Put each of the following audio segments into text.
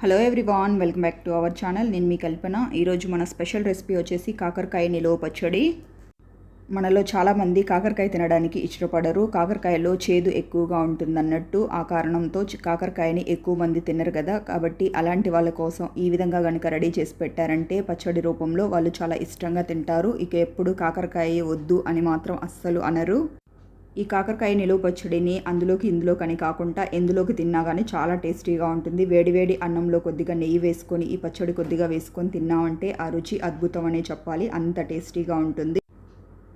Hello everyone welcome back to our channel నేను మీ కల్పన. ఈరోజు మన స్పెషల్ రెసిపీ వచ్చేసి కాకరకాయ నిలువ పచ్చడి. మనలో చాలామంది కాకరకాయ తినడానికి ఇష్టపడరు. కాకరకాయలో చేదు ఎక్కువగా ఉంటుందన్నట్టు ఆ కారణంతో కాకరకాయని ఎక్కువ మంది తినరు కదా. కాబట్టి అలాంటి వాళ్ళ కోసం ఈ విధంగా కనుక రెడీ చేసి పెట్టారంటే పచ్చడి రూపంలో వాళ్ళు చాలా ఇష్టంగా తింటారు. ఇక ఎప్పుడు కాకరకాయ వద్దు అని మాత్రం అస్సలు అనరు. ఈ కాకరకాయ నిలువ పచ్చడిని అందులోకి ఇందులోకి అని కాకుండా ఎందులోకి తిన్నా కానీ చాలా టేస్టీగా ఉంటుంది. వేడివేడి అన్నంలో కొద్దిగా నెయ్యి వేసుకొని ఈ పచ్చడి కొద్దిగా వేసుకొని తిన్నామంటే ఆ రుచి అద్భుతం అనే చెప్పాలి. అంత టేస్టీగా ఉంటుంది.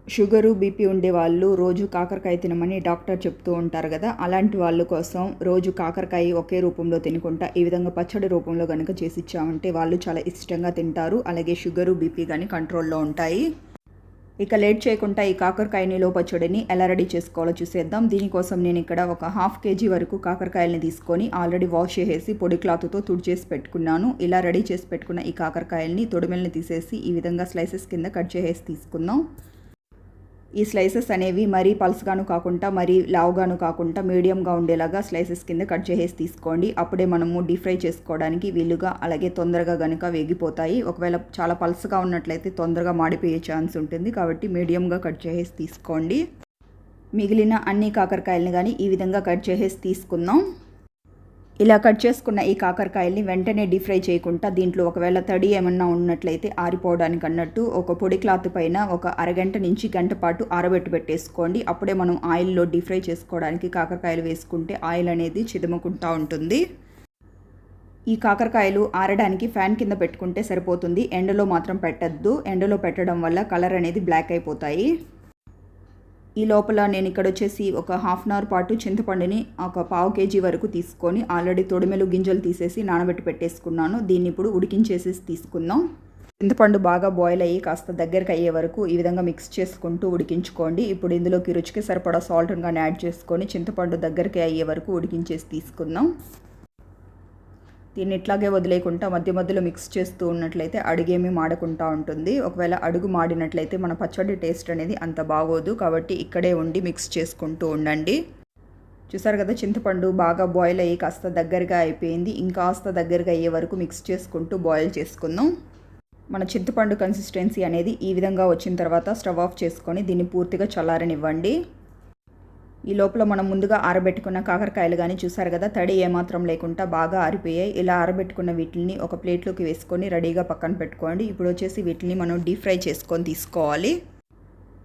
షుగరు బీపీ ఉండే వాళ్ళు రోజు కాకరకాయ తినమని డాక్టర్ చెప్తూ ఉంటారు కదా. అలాంటి వాళ్ళ కోసం రోజు కాకరకాయ ఒకే రూపంలో తినకుండా ఈ విధంగా పచ్చడి రూపంలో కనుక చేసి ఇచ్చామంటే వాళ్ళు చాలా ఇష్టంగా తింటారు. అలాగే షుగరు బీపీ కానీ కంట్రోల్లో ఉంటాయి. ఇక లేట్ చేయకుండా ఈ కాకరకాయ నిలువ పచ్చడిని ఎలా రెడీ చేసుకోవాలో చూసేద్దాం. దీనికోసం నేను ఇక్కడ ఒక హాఫ్ కేజీ వరకు కాకరకాయలని తీసుకొని ఆల్రెడీ వాష్ చేసేసి పొడి క్లాత్తో తుడిచేసి పెట్టుకున్నాను. ఇలా రెడీ చేసి పెట్టుకున్న ఈ కాకరకాయల్ని తొడిమెల్ని తీసేసి ఈ విధంగా స్లైసెస్ కింద కట్ చేసేసి తీసుకుందాం. ఈ స్లైసెస్ అనేవి మరీ పల్స్గాను కాకుండా మరీ లావుగాను కాకుండా మీడియంగా ఉండేలాగా స్లైసెస్ కింద కట్ చేసేసి తీసుకోండి. అప్పుడే మనము డీప్ ఫ్రై చేసుకోవడానికి వీలుగా అలాగే తొందరగా కనుక వేగిపోతాయి. ఒకవేళ చాలా పల్స్గా ఉన్నట్లయితే తొందరగా మాడిపోయే ఛాన్స్ ఉంటుంది. కాబట్టి మీడియంగా కట్ చేసేసి తీసుకోండి. మిగిలిన అన్ని కాకరకాయలను కానీ ఈ విధంగా కట్ చేసేసి తీసుకుందాం. ఇలా కట్ చేసుకున్న ఈ కాకరకాయల్ని వెంటనే డీప్ ఫ్రై చేయకుండా దీంట్లో ఒకవేళ తడి ఏమన్నా ఉన్నట్లయితే ఆరిపోవడానికి అన్నట్టు ఒక పొడి క్లాత్ పైన ఒక అరగంట నుంచి గంట పాటు ఆరబెట్టి పెట్టేసుకోండి. అప్పుడే మనం ఆయిల్లో డీప్ ఫ్రై చేసుకోవడానికి కాకరకాయలు వేసుకుంటే ఆయిల్ అనేది చిదుముకుంటా ఉంటుంది. ఈ కాకరకాయలు ఆరడానికి ఫ్యాన్ కింద పెట్టుకుంటే సరిపోతుంది. ఎండలో మాత్రం పెట్టద్దు. ఎండలో పెట్టడం వల్ల కలర్ అనేది బ్లాక్ అయిపోతాయి. ఈ లోపల నేను ఇక్కడ వచ్చేసి ఒక హాఫ్ అన్ అవర్ పాటు చింతపండుని ఒక పావు కేజీ వరకు తీసుకొని ఆల్రెడీ తొడిమెలు గింజలు తీసేసి నానబెట్టి పెట్టేసుకున్నాను. దీన్ని ఇప్పుడు ఉడికించేసేసి తీసుకుందాం. చింతపండు బాగా బాయిల్ అయ్యి కాస్త దగ్గరికి అయ్యే వరకు ఈ విధంగా మిక్స్ చేసుకుంటూ ఉడికించుకోండి. ఇప్పుడు ఇందులోకి రుచికి సరిపడా సాల్ట్ కానీ యాడ్ చేసుకొని చింతపండు దగ్గరికి అయ్యే వరకు ఉడికించేసి తీసుకుందాం. దీన్ని ఇట్లాగే వదిలేయకుండా మధ్య మధ్యలో మిక్స్ చేస్తూ ఉన్నట్లయితే అడుగేమీ మాడకుండా ఉంటుంది. ఒకవేళ అడుగు మాడినట్లయితే మన పచ్చడి టేస్ట్ అనేది అంత బాగోదు. కాబట్టి ఇక్కడే ఉండి మిక్స్ చేసుకుంటూ ఉండండి. చూసారు కదా చింతపండు బాగా బాయిల్ అయ్యి కాస్త దగ్గరగా అయిపోయింది. ఇంకాస్త దగ్గరగా అయ్యే వరకు మిక్స్ చేసుకుంటూ బాయిల్ చేసుకుందాం. మన చింతపండు కన్సిస్టెన్సీ అనేది ఈ విధంగా వచ్చిన తర్వాత స్టవ్ ఆఫ్ చేసుకొని దీన్ని పూర్తిగా చల్లారనివ్వండి. ఈ లోపల మనం ముందుగా ఆరబెట్టుకున్న కాకరకాయలు కానీ చూసారు కదా తడి ఏమాత్రం లేకుండా బాగా ఆరిపోయాయి. ఇలా ఆరబెట్టుకున్న వీటిని ఒక ప్లేట్లోకి వేసుకొని రెడీగా పక్కన పెట్టుకోండి. ఇప్పుడు వచ్చేసి వీటిని మనం డీప్ ఫ్రై చేసుకొని తీసుకోవాలి.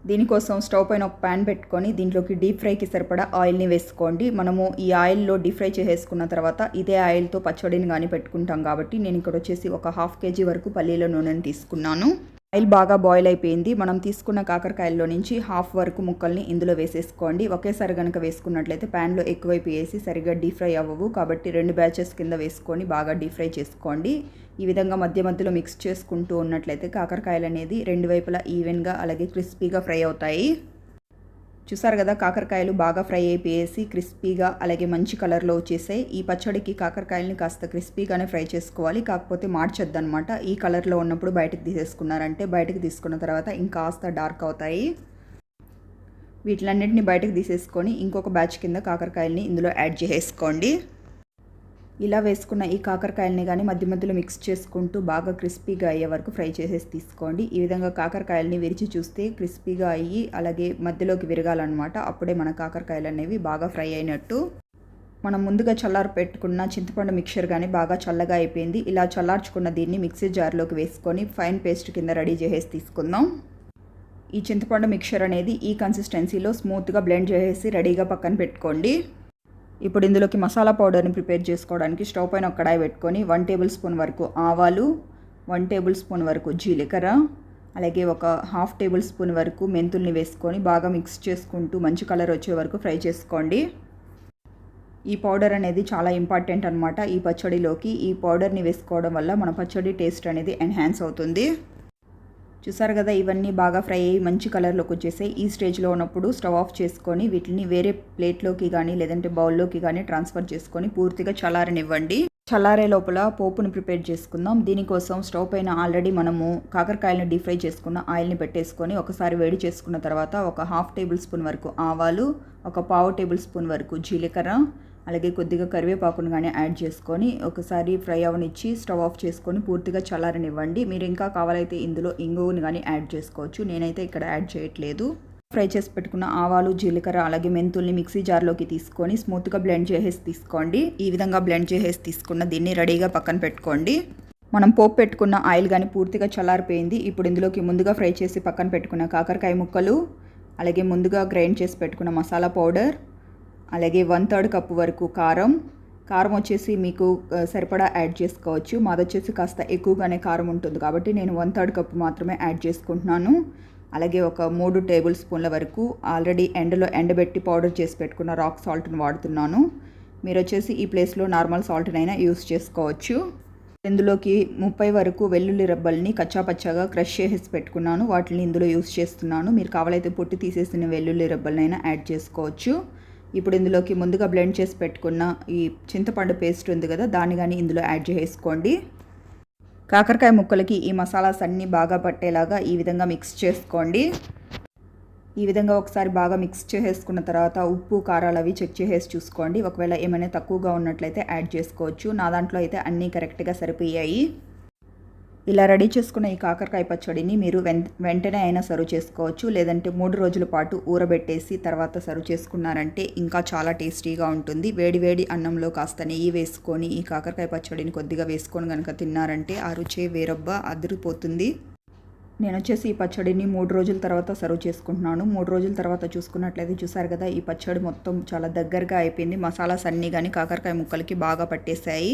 దీనికోసం స్టవ్ పైన ఒక ప్యాన్ పెట్టుకొని దీంట్లోకి డీప్ ఫ్రైకి సరిపడా ఆయిల్ని వేసుకోండి. మనము ఈ ఆయిల్లో డీప్ ఫ్రై చేసేసుకున్న తర్వాత ఇదే ఆయిల్తో పచ్చడిని కానీ పెట్టుకుంటాం కాబట్టి నేను ఇక్కడ వచ్చేసి ఒక హాఫ్ కేజీ వరకు పల్లీల నూనెని తీసుకున్నాను. ఆయిల్ బాగా బాయిల్ అయిపోయింది. మనం తీసుకున్న కాకరకాయల్లో నుంచి హాఫ్ వరకు ముక్కల్ని ఇందులో వేసేసుకోండి. ఒకేసారి కనుక వేసుకున్నట్లయితే ప్యాన్లో ఎక్కువైపోయేసి సరిగ్గా డీప్ ఫ్రై అవ్వవు. కాబట్టి రెండు బ్యాచెస్ కింద వేసుకొని బాగా డీప్ ఫ్రై చేసుకోండి. ఈ విధంగా మధ్య మధ్యలో మిక్స్ చేసుకుంటూ ఉన్నట్లయితే కాకరకాయలు అనేది రెండు వైపులా ఈవెన్గా అలాగే క్రిస్పీగా ఫ్రై అవుతాయి. చూసారు కదా కాకరకాయలు బాగా ఫ్రై అయిపోయేసి క్రిస్పీగా అలాగే మంచి కలర్లో వచ్చేసాయి. ఈ పచ్చడికి కాకరకాయలని కాస్త క్రిస్పీగానే ఫ్రై చేసుకోవాలి. కాకపోతే మార్చొద్దనమాట ఈ కలర్లో ఉన్నప్పుడు బయటకు తీసేసుకున్నారంటే బయటకు తీసుకున్న తర్వాత ఇంకాస్త డార్క్ అవుతాయి. వీటిలన్నింటినీ బయటకు తీసేసుకొని ఇంకొక బ్యాచ్ కింద కాకరకాయలని ఇందులో యాడ్ చేసేసుకోండి. ఇలా వేసుకున్న ఈ కాకరకాయలని కానీ మధ్య మధ్యలో మిక్స్ చేసుకుంటూ బాగా క్రిస్పీగా అయ్యే వరకు ఫ్రై చేసేసి తీసుకోండి. ఈ విధంగా కాకరకాయలని విరిచి చూస్తే క్రిస్పీగా అయ్యి అలాగే మధ్యలోకి విరగాలన్నమాట. అప్పుడే మన కాకరకాయలు అనేవి బాగా ఫ్రై అయినట్టు. మనం ముందుగా చల్లారి పెట్టుకున్న చింతపండు మిక్చర్ కానీ బాగా చల్లగా అయిపోయింది. ఇలా చల్లార్చుకున్న దీన్ని మిక్సీ జార్లోకి వేసుకొని ఫైన్ పేస్ట్ కింద రెడీ చేసేసి తీసుకుందాం. ఈ చింతపండు మిక్చర్ అనేది ఈ కన్సిస్టెన్సీలో స్మూత్గా బ్లెండ్ చేసేసి రెడీగా పక్కన పెట్టుకోండి. ఇప్పుడు ఇందులోకి మసాలా పౌడర్ని ప్రిపేర్ చేసుకోవడానికి స్టవ్ పైన ఒక కడాయి పెట్టుకొని వన్ టేబుల్ స్పూన్ వరకు ఆవాలు వన్ టేబుల్ స్పూన్ వరకు జీలకర్ర అలాగే ఒక హాఫ్ టేబుల్ స్పూన్ వరకు మెంతుల్ని వేసుకొని బాగా మిక్స్ చేసుకుంటూ మంచి కలర్ వచ్చే వరకు ఫ్రై చేసుకోండి. ఈ పౌడర్ అనేది చాలా ఇంపార్టెంట్ అనమాట ఈ పచ్చడిలోకి. ఈ పౌడర్ని వేసుకోవడం వల్ల మన పచ్చడి టేస్ట్ అనేది ఎన్హాన్స్ అవుతుంది. చూసారు కదా ఇవన్నీ బాగా ఫ్రై అయ్యి మంచి కలర్లోకి వచ్చేసాయి. ఈ స్టేజ్లో ఉన్నప్పుడు స్టవ్ ఆఫ్ చేసుకొని వీటిని వేరే ప్లేట్లోకి కానీ లేదంటే బౌల్లోకి కానీ ట్రాన్స్ఫర్ చేసుకొని పూర్తిగా చల్లారనివ్వండి. చల్లారే లోపల పోపును ప్రిపేర్ చేసుకుందాం. దీనికోసం స్టవ్ పైన ఆల్రెడీ మనము కాకరకాయలను డీప్ ఫ్రై చేసుకున్న ఆయిల్ని పెట్టేసుకొని ఒకసారి వేడి చేసుకున్న తర్వాత ఒక హాఫ్ టేబుల్ స్పూన్ వరకు ఆవాలు ఒక పావు టేబుల్ స్పూన్ వరకు జీలకర్ర అలాగే కొద్దిగా కరివేపాకును కానీ యాడ్ చేసుకొని ఒకసారి ఫ్రై అవనిచ్చి స్టవ్ ఆఫ్ చేసుకొని పూర్తిగా చల్లారనివ్వండి. మీరు ఇంకా కావాలైతే ఇందులో ఇంగువని కానీ యాడ్ చేసుకోవచ్చు. నేనైతే ఇక్కడ యాడ్ చేయట్లేదు. ఫ్రై చేసి పెట్టుకున్న ఆవాలు జీలకర్ర అలాగే మెంతుల్ని మిక్సీ జార్లోకి తీసుకొని స్మూత్గా బ్లెండ్ చేసేసి తీసుకోండి. ఈ విధంగా బ్లెండ్ చేసేసి తీసుకున్న దీన్ని రెడీగా పక్కన పెట్టుకోండి. మనం పోపు పెట్టుకున్న ఆయిల్ కానీ పూర్తిగా చల్లారిపోయింది. ఇప్పుడు ఇందులోకి ముందుగా ఫ్రై చేసి పక్కన పెట్టుకున్న కాకరకాయ ముక్కలు అలాగే ముందుగా గ్రైండ్ చేసి పెట్టుకున్న మసాలా పౌడర్ అలాగే వన్ థర్డ్ కప్పు వరకు కారం. కారం వచ్చేసి మీకు సరిపడా యాడ్ చేసుకోవచ్చు. మాది వచ్చేసి కాస్త ఎక్కువగానే కారం ఉంటుంది కాబట్టి నేను వన్ థర్డ్ కప్పు మాత్రమే యాడ్ చేసుకుంటున్నాను. అలాగే ఒక మూడు టేబుల్ స్పూన్ల వరకు ఆల్రెడీ ఎండలో ఎండబెట్టి పౌడర్ చేసి పెట్టుకున్న రాక్ సాల్ట్ని వాడుతున్నాను. మీరు వచ్చేసి ఈ ప్లేస్లో నార్మల్ సాల్ట్నైనా యూస్ చేసుకోవచ్చు. ఇందులోకి ముప్పై వరకు వెల్లుల్లి రబ్బల్ని కచ్చాపచ్చాగా క్రష్ చేసి పెట్టుకున్నాను. వాటిని ఇందులో యూస్ చేస్తున్నాను. మీరు కావాలైతే పొట్టి తీసేసిన వెల్లుల్లి రబ్బలనైనా యాడ్ చేసుకోవచ్చు. ఇప్పుడు ఇందులోకి ముందుగా బ్లెండ్ చేసి పెట్టుకున్న ఈ చింతపండు పేస్ట్ ఉంది కదా దాన్ని కానీ ఇందులో యాడ్ చేసుకోండి. కాకరకాయ ముక్కలకి ఈ మసాలాస్ అన్నీ బాగా పట్టేలాగా ఈ విధంగా మిక్స్ చేసుకోండి. ఈ విధంగా ఒకసారి బాగా మిక్స్ చేసేసుకున్న తర్వాత ఉప్పు కారాలు అవి చెక్ చేసేసి చూసుకోండి. ఒకవేళ ఏమైనా తక్కువగా ఉన్నట్లయితే యాడ్ చేసుకోవచ్చు. నా దాంట్లో అయితే అన్నీ కరెక్ట్గా సరిపోయాయి. ఇలా రెడీ చేసుకున్న ఈ కాకరకాయ పచ్చడిని మీరు వెన్ వెంటనే అయినా సర్వ్ చేసుకోవచ్చు. లేదంటే మూడు రోజుల పాటు ఊరబెట్టేసి తర్వాత సర్వ్ చేసుకున్నారంటే ఇంకా చాలా టేస్టీగా ఉంటుంది. వేడి వేడి అన్నంలో కాస్త నెయ్యి వేసుకొని ఈ కాకరకాయ పచ్చడిని కొద్దిగా వేసుకొని కనుక తిన్నారంటే ఆ రుచే వేరొబ్బ అదిరిపోతుంది. నేను వచ్చేసి ఈ పచ్చడిని మూడు రోజుల తర్వాత సర్వ్ చేసుకుంటున్నాను. మూడు రోజుల తర్వాత చూసుకున్నట్లయితే చూసారు కదా ఈ పచ్చడి మొత్తం చాలా దగ్గరగా అయిపోయింది. మసాలాస్ అన్నీ కానీ కాకరకాయ ముక్కలకి బాగా పట్టేశాయి.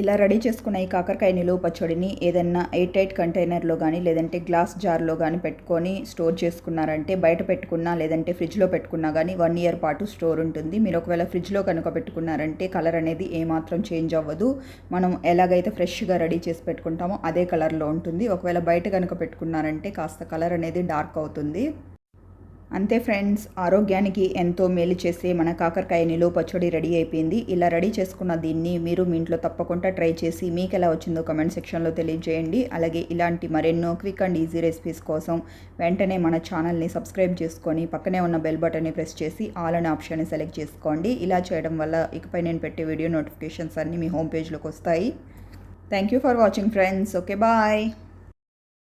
ఇలా రెడీ చేసుకున్న ఈ కాకరకాయ నిలువ పచ్చడిని ఏదైనా ఎయిట్ ఎయిట్ కంటైనర్లో కానీ లేదంటే గ్లాస్ జార్లో కానీ పెట్టుకొని స్టోర్ చేసుకున్నారంటే బయట పెట్టుకున్నా లేదంటే ఫ్రిడ్జ్లో పెట్టుకున్నా కానీ వన్ ఇయర్ పాటు స్టోర్ ఉంటుంది. మీరు ఒకవేళ ఫ్రిడ్జ్లో కనుక పెట్టుకున్నారంటే కలర్ అనేది ఏమాత్రం చేంజ్ అవ్వదు. మనం ఎలాగైతే ఫ్రెష్గా రెడీ చేసి పెట్టుకుంటామో అదే కలర్లో ఉంటుంది. ఒకవేళ బయట కనుక పెట్టుకున్నారంటే కాస్త కలర్ అనేది డార్క్ అవుతుంది. అంతే ఫ్రెండ్స్ ఆరోగ్యానికి ఎంతో మేలు చేసే మన కాకరకాయ నిలువ పచ్చడి రెడీ అయిపోయింది. ఇలా రెడీ చేసుకున్న దీన్ని మీరు మీ ఇంట్లో తప్పకుండా ట్రై చేసి మీకు ఎలా వచ్చిందో కమెంట్ సెక్షన్లో తెలియజేయండి. అలాగే ఇలాంటి మరెన్నో క్విక్ అండ్ ఈజీ రెసిపీస్ కోసం వెంటనే మన ఛానల్ని సబ్స్క్రైబ్ చేసుకొని పక్కనే ఉన్న బెల్ బటన్ని ప్రెస్ చేసి ఆల్ అనే ఆప్షన్ని సెలెక్ట్ చేసుకోండి. ఇలా చేయడం వల్ల ఇకపై నేను పెట్టే వీడియో నోటిఫికేషన్స్ అన్నీ మీ హోమ్ పేజ్లోకి వస్తాయి. Thank you for watching friends. Okay bye.